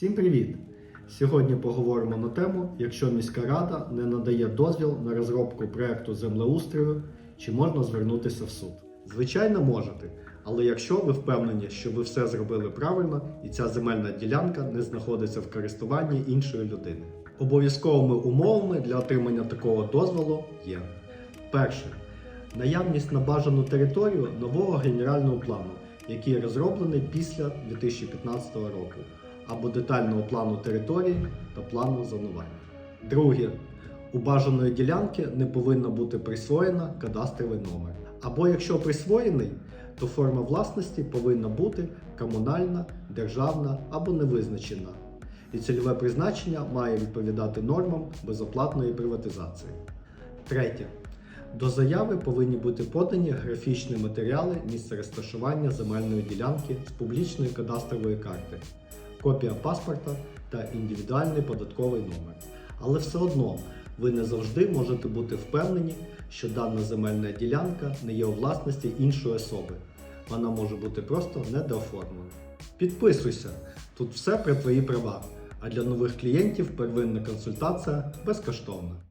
Всім привіт! Сьогодні поговоримо на тему, якщо міська рада не надає дозвіл на розробку проекту землеустрою, чи можна звернутися в суд. Звичайно, можете, але якщо ви впевнені, що ви все зробили правильно і ця земельна ділянка не знаходиться в користуванні іншої людини. Обов'язковими умовами для отримання такого дозволу є перше наявність на бажану територію нового генерального плану, який розроблений після 2015 року, або детального плану території та плану зонування. Друге, у бажаної ділянки не повинна бути присвоєна кадастровий номер. Або якщо присвоєний, то форма власності повинна бути комунальна, державна або невизначена. І цільове призначення має відповідати нормам безоплатної приватизації. Третє. До заяви повинні бути подані графічні матеріали місця розташування земельної ділянки з публічної кадастрової карти, копія паспорта та індивідуальний податковий номер. Але все одно ви не завжди можете бути впевнені, що дана земельна ділянка не є у власності іншої особи. Вона може бути просто недооформлена. Підписуйся, тут все про твої права. А для нових клієнтів первинна консультація безкоштовна.